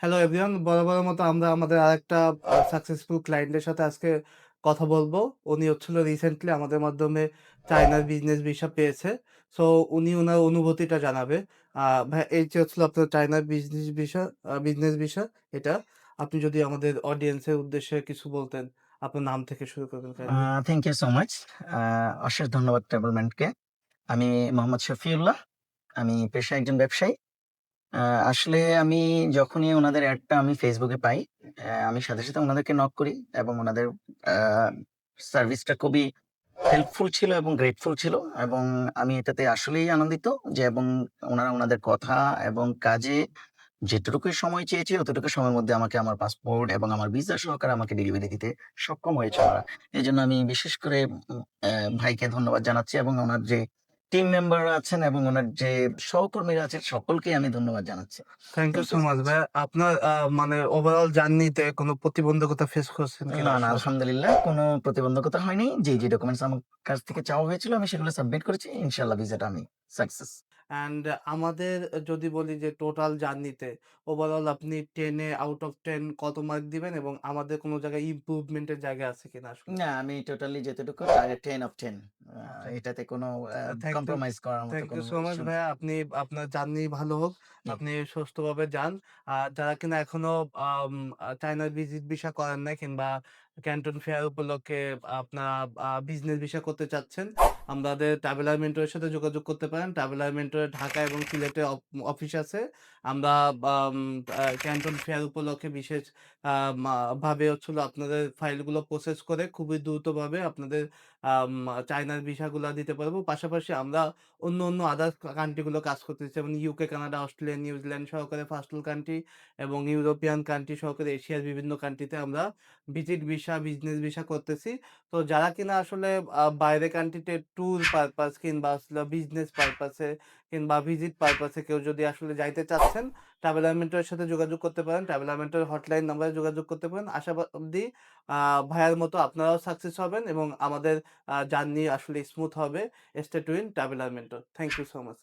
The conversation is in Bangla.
হ্যালো এভরিওয়ান বরাবরের মতো আমরা আমাদের আরেকটা সাকসেসফুল ক্লায়েন্টের সাথে আজকে কথা বলব। উনি হচ্ছিল রিসেন্টলি আমাদের মাধ্যমে চায়নার বিজনেস ভিসা পেয়েছে। সো উনি ওনার অনুভূতিটা জানাবে। ভাই এই যে হচ্ছিল আপনার চায়নার বিজনেস ভিসা বিজনেস ভিসা এটা। আপনি যদি আমাদের অডিয়েন্সের উদ্দেশ্যে কিছু বলতেন, আপনার নাম থেকে শুরু করবেন থ্যাংক ইউ সো মাচ। অশেষ ধন্যবাদ ট্রাভেলমেন্টকে। আমি মোহাম্মদ শফিউল্লাহ। আমি পেশা একজন ব্যবসায়ী। আসলে আমি যখনই উনাদের এডটা আমি ফেসবুকে পাই, আমি সাথে, সাথে উনাদেরকে নক করি এবং উনাদের আ সার্ভিসটা খুবই হেল্পফুল ছিল এবং গ্রেটফুল ছিল এবং আমি এটাতে আসলেই আনন্দিত যে এবং উনারা উনাদের কথা এবং কাজে যেতটুকুই সময় চেয়েছি অতটুকু সময়ের মধ্যে আমাকে আমার পাসপোর্ট এবং আমার ভিসা সহকারে আমাকে ডেলিভারি দিতে সক্ষম হয়েছে ওরা। এজন্য আমি বিশেষ করে ভাইকে ধন্যবাদ জানাচ্ছি এবং ওনার যে টিম মেম্বাররা আছেন এবং উনার যে সহকর্মীরা আছেন সকলকেই আমি ধন্যবাদ জানাচ্ছি। থ্যাংক ইউ সো মাচ ভাইয়া। আপনার মানে ওভারঅল জার্নিতে কোনো প্রতিবন্ধকতা ফেস করছেন কিনা না, না আলহামদুলিল্লাহ কোনো প্রতিবন্ধকতা হয়নি। যে, যে ডকুমেন্টস আমার কাছ থেকে চাওয়া হয়েছিল আমি সেগুলো সাবমিট করেছি। ইনশাআল্লাহ ভিসাটা আমি সাকসেস। অ্যান্ড আমাদের যদি বলি যে টোটাল জার্নিতে ওভারঅল আপনি 10 এ আউট অফ 10 কত মার্ক দিবেন? এবং আমাদের কোনো জায়গায় ইমপ্রুভমেন্ট এর জায়গা আছে কিনা? না আমি টোটালি যতটুকু 10 অফ 10 আ আচ্ছা। এটাতে কোনো আ আ থ্যাংক ইউ কম্প্রোমাইজ করার মতো থ্যাংক ইউ সো মাচ ভাই। আপনি আপনার জার্নি ভালো হোক। আপনি সুস্থভাবে যান। আর যারা কিনা এখনও চায়নার ভিজিট ভিসা করেন নাই কিংবা ক্যান্টন ফেয়ার উপলক্ষে আপনার বিজনেস ভিসা করতে চাচ্ছেন, আমাদের ট্রাভেলার মেন্টরের সাথে যোগাযোগ করতে পারেন। ট্রাভেলার মেন্টরের ঢাকা এবং সিলেটে অফ অফিস আছে। আমরা ক্যান্টন ফেয়ার উপলক্ষে বিশেষ ভাবে হচ্ছিল আপনাদের ফাইলগুলো প্রসেস করে খুবই দ্রুতভাবে আপনাদের চায়নার ভিসাগুলো দিতে পারব। পাশাপাশি আমরা অন্য, অন্য আদার্স কান্ট্রিগুলো কাজ করতেছি। যেমন UK, Canada, Australia, New Zealand সহকারে ফাস্ট-ফুড কান্ট্রি এবং ইউরোপিয়ান কান্ট্রি সহকারে এশিয়ার বিভিন্ন কান্ট্রিতে আমরা ভিজিট ভিসা, বিজনেস ভিসা করতেছি। তো যারা কিনা আসলে বাইরে কান্ট্রিতে ট্যুর পারপাস কিংবা আসলে বিজনেস পারপাসে কিংবা ভিজিট পারপাসে কেউ যদি আসলে যাইতে চাচ্ছেন, ট্রাভেল মেন্টরের সাথে যোগাযোগ করতে পারেন। ট্রাভেল মেন্টরের হটলাইন নাম্বারে যোগাযোগ করতে পারেন। আশাবাদী ভাইয়ার মতো আপনারাও সাকসেস হবেন এবং আমাদের জার্নি আসলে স্মুথ হবে। State win travel mentor. Thank you so much.